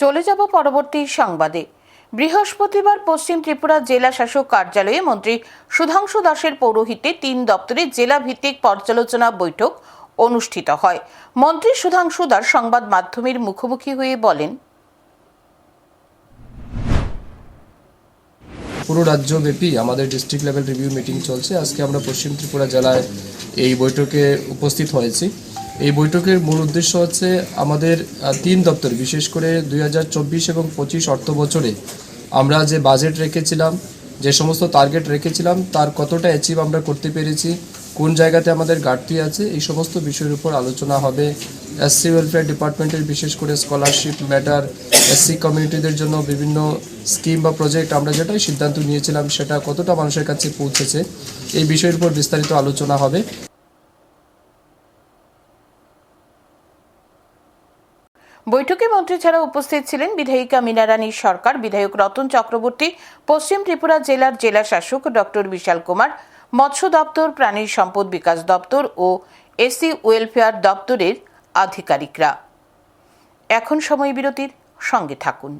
চলে যাব পরবর্তী সংবাদে। বৃহস্পতিবার পশ্চিম ত্রিপুরা জেলা শাসক কার্যালয়ে মন্ত্রী সুধাংশু দাসের পৌরোহিত্যে তিন দপ্তরে জেলা ভিত্তিক পর্যালোচনা বৈঠক অনুষ্ঠিত হয়। মন্ত্রী সুধাংশু দাস সংবাদ মাধ্যমের মুখোমুখি হয়ে বলেন, পুরো রাজ্যব্যাপী আমাদের ডিস্ট্রিক্ট লেভেল রিভিউ মিটিং চলছে। আজকে আমরা পশ্চিম ত্রিপুরা জেলায় এই বৈঠকে উপস্থিত হয়েছি। এই বৈঠকের মূল উদ্দেশ্য হচ্ছে আমাদের তিন দপ্তর, বিশেষ করে দুই হাজার চব্বিশ এবং পঁচিশ অর্থ বছরে আমরা যে বাজেট রেখেছিলাম, যে সমস্ত টার্গেট রেখেছিলাম, তার কতটা অ্যাচিভ আমরা করতে পেরেছি, কোন জায়গাতে আমাদের ঘাটতি আছে, এই সমস্ত বিষয়ের উপর আলোচনা হবে। এসসি ওয়েলফেয়ার ডিপার্টমেন্টের বিশেষ করে স্কলারশিপ ম্যাটার এসসি কমিউনিটিদের জন্য বিভিন্ন স্কিম বা প্রজেক্ট আমরা যেটাই সিদ্ধান্ত নিয়েছিলাম, সেটা কতটা মানুষের কাছে পৌঁছেছে, এই বিষয়ের উপর বিস্তারিত আলোচনা হবে। বৈঠকে মন্ত্রী ছাড়া উপস্থিত ছিলেন বিধায়িকা মিনারানী সরকার, বিধায়ক রতন চক্রবর্তী, পশ্চিম ত্রিপুরা জেলার জেলা শাসক ডক্টর বিশাল কুমার, মৎস্য দপ্তর, প্রাণী সম্পদ বিকাশ দপ্তর ও এসি ওয়েলফেয়ার দপ্তরের আধিকারিকরা। এখন সময় বিরতির, সঙ্গে থাকুন।